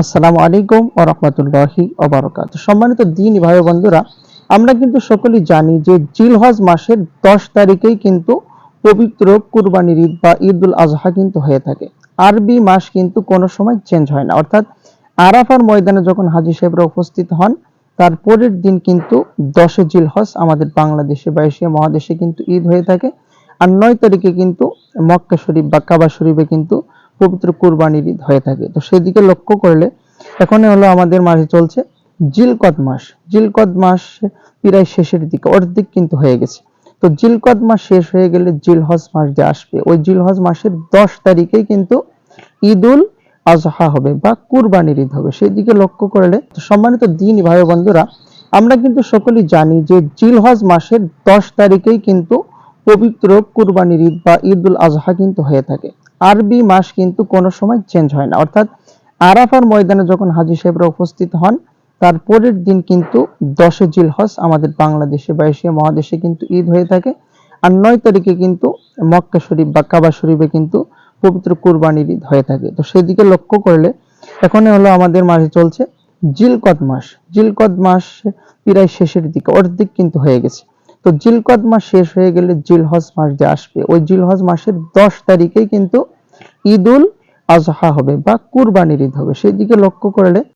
আসসালামু আলাইকুম ও রহমতুল্লাহি ওবরাকাত সম্মানিত দিন ভাই বন্ধুরা, আমরা কিন্তু সকলেই জানি যে জিলহজ মাসের দশ তারিখেই কিন্তু পবিত্র কুরবানির ঈদ বা ঈদ উল আজহা কিন্তু হয়ে থাকে। আরবি মাস কিন্তু কোনো সময় চেঞ্জ হয় না। অর্থাৎ আরাফার ময়দানে যখন হাজি সাহেবরা উপস্থিত হন, তার পরের দিন কিন্তু দশে জিলহজ আমাদের বাংলাদেশে বা এশিয়া মহাদেশে কিন্তু ঈদ হয়ে থাকে। আর নয় তারিখে কিন্তু মক্কা শরীফ বা কাবা শরীফে কিন্তু পবিত্র কুরবানির ঈদ হয়ে থাকে। তো সেদিকে লক্ষ্য করলে এখন হলো আমাদের মাঝে চলছে জিলকদ মাস। জিলকদ মাস প্রায় শেষের দিকে, অর্ধেক কিন্তু হয়ে গেছে। তো জিলকদ মাস শেষ হয়ে গেলে জিলহজ মাস যে আসবে, ওই জিলহজ মাসের দশ তারিখেই কিন্তু ঈদুল আজহা হবে বা কুরবানির ঈদ হবে। সেই দিকে লক্ষ্য করলে সম্মানিত দিন ভাই বন্ধুরা, আমরা কিন্তু সকলেই জানি যে জিলহজ মাসের দশ তারিখেই কিন্তু পবিত্র কুরবানির ঈদ বা ঈদ উল আজহা কিন্তু হয়ে থাকে। আরবি মাস কিন্তু কোনো সময় চেঞ্জ হয় না। অর্থাৎ আরাফার ময়দানে যখন হাজি সাহেবরা উপস্থিত হন, তার পরের দিন কিন্তু দশে জিলহজ আমাদের বাংলাদেশে বা এশিয়া মহাদেশে কিন্তু ঈদ হয়ে থাকে। আর নয় তারিখে কিন্তু মক্কা শরীফ বা কাবা শরীফে কিন্তু পবিত্র কুরবানির ঈদ হয়ে থাকে। তো সেদিকে লক্ষ্য করলে এখন হলো আমাদের মাঝে চলছে জিলকদ মাস। জিলকদ মাস প্রায় শেষের দিকে, অর্ধেক কিন্তু হয়ে গেছে। তো জিলকদ মাস শেষ হয়ে গেলে জিলহজ মাস যে আসবে, ওই জিলহজ মাসের দশ তারিখে কিন্তু ঈদুল আজহা হবে বা কুরবানির ঈদ হবে। সেই দিকে লক্ষ্য করলে